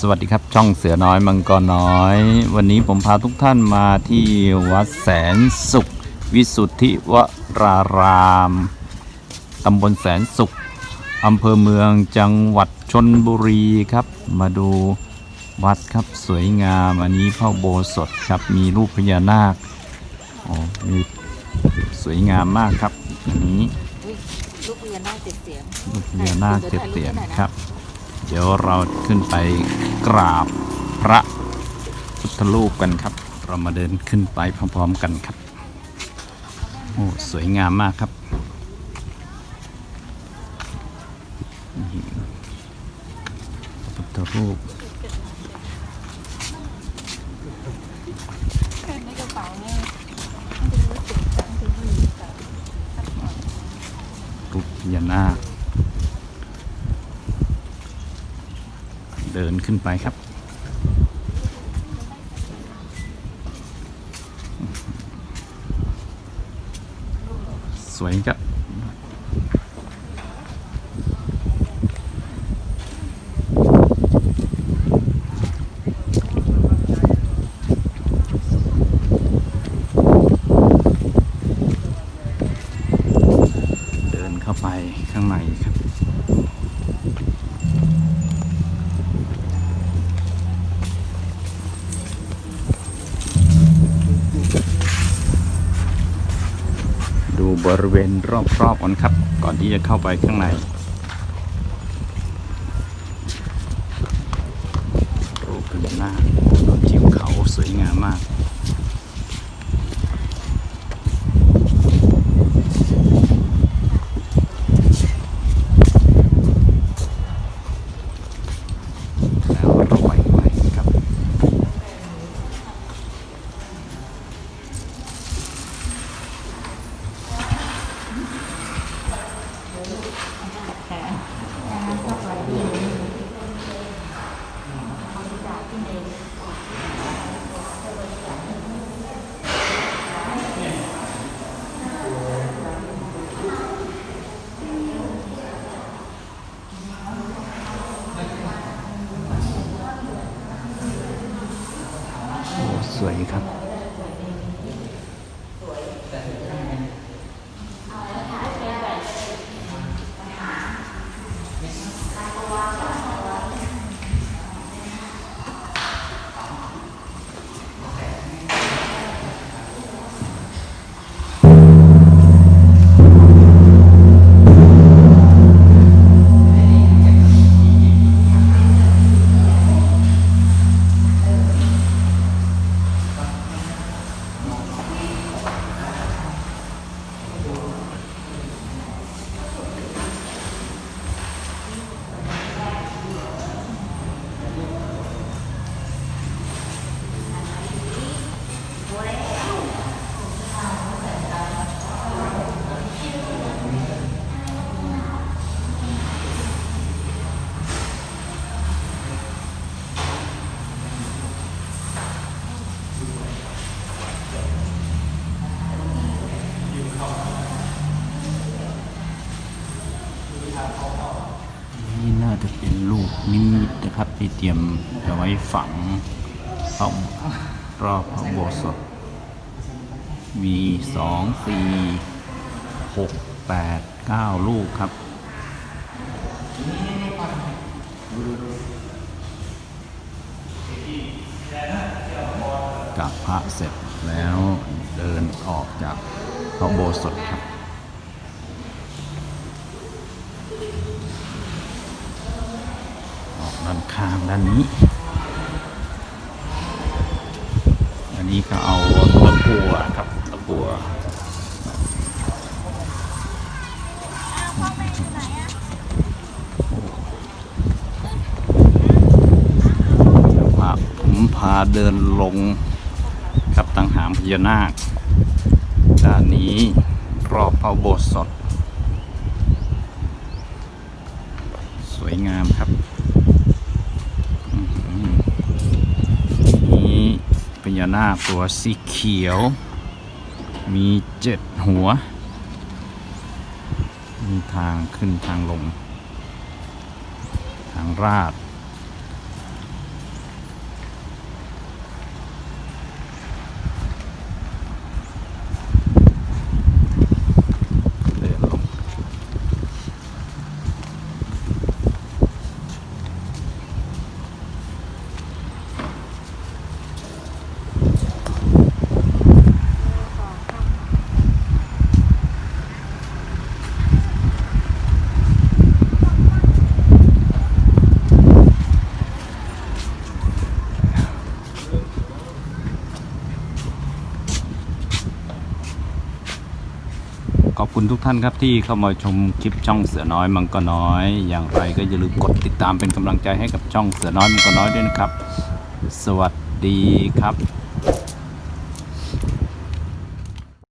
สวัสดีครับช่องเสือน้อยมังกรน้อย วันนี้ผมพาทุกท่านมาที่วัดแสนสุข วิสุทธิวรารามตำบลแสนสุขอำเภอเมืองจังหวัดชนบุรีครับ มาดูวัดครับสวยงาม อันนี้พระอุโบสถครับมีรูปพญานาคอ๋อมีสวยงามมากครับอันนี้อุ๊ยลูกพญานาคเจ็ดเสียงรูปพญานาคเจ็ดเสียนครับ เดี๋ยวเราขึ้นไปกราบพระพุทธรูปกันครับ เรามาเดินขึ้นไปพร้อมๆกันครับ โอ้สวยงามมากครับ พุทธรูปยันจะรู้สึกจังที่ผู้หญิงใส่รูปพญานาค เดินขึ้นไปครับ สวยครับ เดินเข้าไปข้างในครับ ดู บริเวณรอบๆก่อนครับ ก่อนที่จะเข้าไปข้างในรูปพญานาคบนทิวเขาสวยงามมาก นี่น่าจะเป็นลูกนิมิตนะครับที่เตรียมจะไว้ฝังพระรอบพระโบสถมีสองสี่หกแปดเก้าลูกครับกับพระเสร็จแล้วเดินออกจากพระโบสถครับ ด้านข้างด้านนี้ อันนี้ก็เอาตะกัวครับตะกัวพาผมพาเดินลงกับตังหามพญานาค ด้านนี้รอบพระอุโบสถสวยงามครับ อื้อหือนี่พ ญานาคตัวสีเขียว มีเจ็ดหัว มีทางขึ้นทางลง ทางราด ขอบคุณทุกท่านครับที่เข้ามาชมคลิปช่องเสือน้อยมังกรน้อย อย่างไรก็อย่าลืมกดติดตามเป็นกำลังใจให้กับช่องเสือน้อยมังกรน้อยด้วยนะครับ สวัสดีครับ